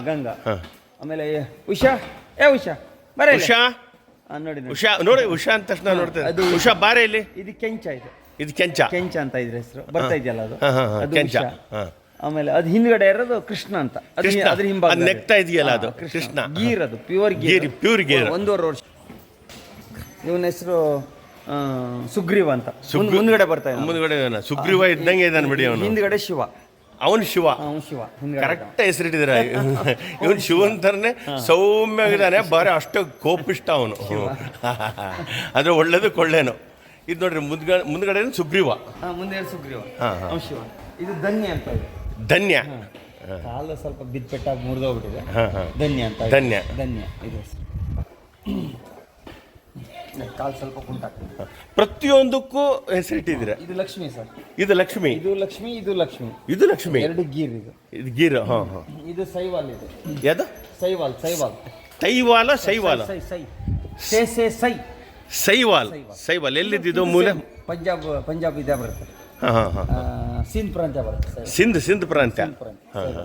ಗಂಗಾ. ಆಮೇಲೆ ಉಷಾ ಏ ಉಷಾ ಬರ ಉಷಾ? ನೋಡಿ ನೋಡಿ. ಉಷಾ ನೋಡಿ ಉಷಾ ಅಂತ ತಕ್ಷಣ ನೋಡ್ತೇನೆ. ಅದು- ಉಷಾ ಬಾರೆ ಇಲ್ಲಿ. ಇದು ಕೆಂಚ ಇದೆ. ಇದು ಕೆಂಚ. ಕೆಂಚ ಅಂತ ಇದ್ರ ಹೆಸರು. ಬರ್ತಾ ಇದೆಯಲ್ಲ ಅದು? ಹಾ, ಹಾ, ಹಾ, ಅದು ಕೆಂಚ. ಉಷಾ. ಹಾ. ಆಮೇಲೆ ಅದು ಹಿಂದ್ಗಡೆ ಇರೋದು ಕೃಷ್ಣ ಅಂತ. ಅದು ಕೃಷ್ಣ. ಅದ್ರ ಹಿಂಭಾಗ ಅದು ನೆಗ್ತಾ ಇದೆಯಲ್ಲ ಅದು, ಕೃಷ್ಣ. ಗೀರ್ ಅದು ಪ್ಯೂರ್ ಗೀರ್, pure ಗೀರ್. ಒಂದೂವರೆ ವರ್ಷ. ಇವನ ಹೆಸರು ಸುಗ್ರೀವ ಅಂತ. ಮುಂದ್- ಮುಂದ್ಗಡೆ ಬರ್ತಾ ಇದ್ದಾನೆ. ಮುಂದ್ಗಡೆ. ಸುಗ್ರೀವ ಇದ್ದಂಗೆ ಇದ್ದಾನೆ ಬಿಡಿ ಅವನು. ಹಿಂದ್ಗಡೆ ಶಿವ. ಅವನು ಶಿವ. ಅವನು ಶಿವ ಹಿಂದ್ಗಡೆ ಕರೆಕ್ಟ್ ಹೆಸರಿಟ್ಟಿದ್ರ ಇವನು ಶಿವನ್ ಥರನೇ ಸೌಮ್ಯವಾಗಿದ್ದಾನೆ. ಬಾರಿ ಅಷ್ಟು ಕೋಪಿಷ್ಟ ಅವನು. ಅಂದ್ರೆ ಒಳ್ಳೇದು ಕೊಳ್ಳೇನು. ಇದು ನೋಡ್ರಿ ಮುಂದ್ಗಡೆ ಮುಂದ್ಗಡೆ ಸುಗ್ರೀವ. ಹಾ, ಮುಂದೆ ಇರೋದು ಸುಗ್ರೀವ. ಅವನು ಶಿವ. ಇದು ಧನ್ಯ ಅಂತ ಇದೆ. ಧನ್ಯ. ಕಾಲು ಸ್ವಲ್ಪ ಬಿದ್ದುಪೆಟ್ಟಾಗಿ ಮುರಿದೋಗ್ಬಿಟ್ಟಿದೆ. ಹಾ, ಹಾ. ಧನ್ಯ ಅಂತ ಇದೆ. ಧನ್ಯ. ಧನ್ಯ ಇದು. ಹೆಸರು. ಕಾಲು ಸ್ವಲ್ಪ ಕುಂಟಾಗ್ತದೆ. ಪ್ರತಿಯೊಂದಕ್ಕೂ ಹೆಸರಿಟ್ಟಿದ್ದೀರ. ಇದು ಲಕ್ಷ್ಮಿ ಸರ್. ಇದು ಲಕ್ಷ್ಮಿ. ಇದು ಲಕ್ಷ್ಮಿ ಇದು ಲಕ್ಷ್ಮಿ. ಇದು ಲಕ್ಷ್ಮಿ. ಎರಡು ಗೀರ್ ಇದು. ಇದು ಗೀರ್ ಹಾ ಹಾ. ಇದು ಸೈವಾಲ್ ಇದು. ಯಾವುದು? ಸೈವಾಲ್ ಸೈವಾಲ್. ತೈವಾಲ ಸೈವಾಲ. ಸೈ ಸೈ ಸೇ. ಸೇ ಸೈ ಸೈವಾಲ್ ಸೈವಾಲ್. ಎಲ್ಲಿದ್ದು ಮೂಲ? ಪಂಜಾಬ್ ಪಂಜಾಬ್ ಇದೆ ಬರುತ್ತೆ. ಹಾ ಹಾ ಸಿಂಧ್ ಪ್ರಾಂತ್ಯ ಬರುತ್ತೆ ಸೈ ಸಿಂಧ್ ಸಿಂಧ್ ಪ್ರಾಂತ್ಯ. ಹಾ, ಹಾ.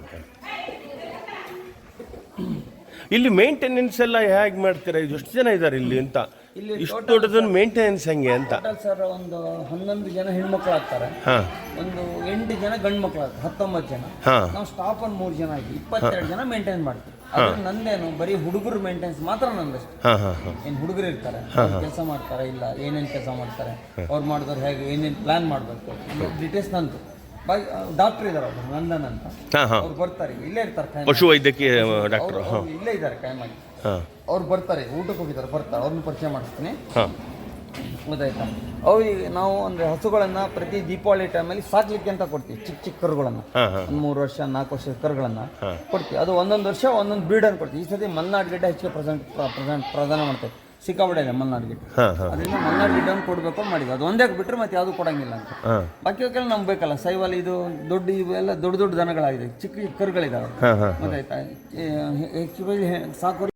ಇಲ್ಲಿ ಮೇಂಟೆನೆನ್ಸ್ ಎಲ್ಲ ಹೇಗೆ ಮಾಡ್ತೀರಾ? ಇದು ಎಷ್ಟು ಜನ ಇದ್ದಾರೆ ಇಲ್ಲಿ ಅಂತ? ಇಲ್ಲಿ ಇಷ್ಟು ದೊಡ್ಡದನ್ನು ಮೇಂಟೆನೆನ್ಸ್ ಹೆಂಗೆ ಅಂತ? ಟೋಟಲ್ ಸರ್ ಒಂದು ಹನ್ನೊಂದು ಜನ ಹೆಣ್ಮಕ್ಳು ಆಗ್ತಾರೆ. ಹಾ. ಒಂದು ಎಂಟು ಜನ ಗಂಡು ಮಕ್ಳು ಆಗ್ತಾರೆ ಹತ್ತೊಂಬತ್ತು ಜನ. ಹಾ. ನಾವು ಸ್ಟಾಫ್ ಒಂದು ಮೂರು ಜನ ಆಗಿ ಇಪ್ಪತ್ತೆರಡು ಜನ ಮೇಂಟೈನ್ ಮಾಡ್ತೀವಿ. ಅದ್ರ ನಂದೇನು ಬರೀ ಹುಡುಗರು ಮೇಂಟೆನ್ಸ್ ಮಾತ್ರ ನಂದಷ್ಟು. ಹಾ ಹಾ ಹಾ. ಏನು ಹುಡುಗರು ಇರ್ತಾರೆ ಕೆಲಸ ಮಾಡ್ತಾರೆ ಇಲ್ಲ ಏನೇನು ಕೆಲಸ ಮಾಡ್ತಾರೆ ಅವ್ರು ಮಾಡಿದವ್ರು ಹೇಗೆ ಏನೇನು ಪ್ಲಾನ್ ಮಾಡಬೇಕು ಡೀಟೇಲ್ಸ್ ನಂದು. ಡಾಕ್ಟರ್ ಇದ್ದಾರೆ ಅವರು ನಂದನ್ ಅಂತ. ಹಾ ಹಾ. ಅವ್ರು ಬರ್ತಾರೆ ಇಲ್ಲೇ ಇರ್ತಾರೆ ಕಾಯಂ ಪಶು ವೈದ್ಯಕೀಯ ಡಾಕ್ಟರ್ ಅವ್ರು ಇಲ್ಲೇ ಇದ್ದಾರೆ ಕಾಯಮಾಗಿ ಹಾಂ ಹಾ. ಅವ್ರು ಬರ್ತಾರೆ ಊಟಕ್ಕೆ ಹೋಗಿದ್ದಾರೆ ಬರ್ತಾರೆ ಅವ್ರನ್ನ ಪರಿಚಯ ಮಾಡಿಸ್ತೀನಿ. ಹಾ. ಗೊತ್ತಾಯ್ತಾ? ಅವ್ರಿಗೆ ನಾವು ಅಂದರೆ ಹಸುಗಳನ್ನು ಪ್ರತಿ ದೀಪಾವಳಿ ಟೈಮಲ್ಲಿ ಸಾಕ್ಲಿಕ್ಕೆ ಅಂತ ಕೊಡ್ತೀವಿ ಚಿಕ್ಕ ಚಿಕ್ಕ ಕರುಗಳನ್ನು. ಒಂದು ಮೂರು ವರ್ಷ ನಾಲ್ಕು ವರ್ಷದ ಕರುಗಳನ್ನು ಕೊಡ್ತೀವಿ. ಅದು ಒಂದೊಂದು ವರ್ಷ ಒಂದೊಂದು ಬ್ರೀಡನ್ನು ಕೊಡ್ತೀವಿ. ಈ ಸತಿ ಮಲ್ನಾಡ್ ಗಿಡ್ಡ ಹೆಚ್ಚಿಗೆ ಪ್ರೆಸೆಂಟ್ ಪ್ರೆಸೆಂಟ್ ಪ್ರದಾನ ಮಾಡ್ತೇವೆ. ಸಿಕ್ಕಾಪಟ್ಟೆ ಇದೆ ಮಲ್ನಾಡ್ ಹಾ ಹಾ. ಅದರಿಂದ ಮಲ್ನಾಡ್ ಗಿಡ್ಡನ್ನು ಕೊಡಬೇಕು ಅಂತ ಮಾಡಿದ್ವಿ. ಅದು ಒಂದೇ ಬಿಟ್ಟರೆ ಮತ್ತೆ ಯಾವುದು ಕೊಡಂಗಿಲ್ಲ ಅಂತ. ಹಾ. ಬಾಕಿ ನಮ್ಗೆ ಬೇಕಲ್ಲ ಸೈವಲ್ ಇದು ದೊಡ್ಡ ಇವೆಲ್ಲ ದೊಡ್ಡ ದೊಡ್ಡ ದನಗಳಾಗಿದೆ ಚಿಕ್ಕ ಚಿಕ್ಕ ಹಾ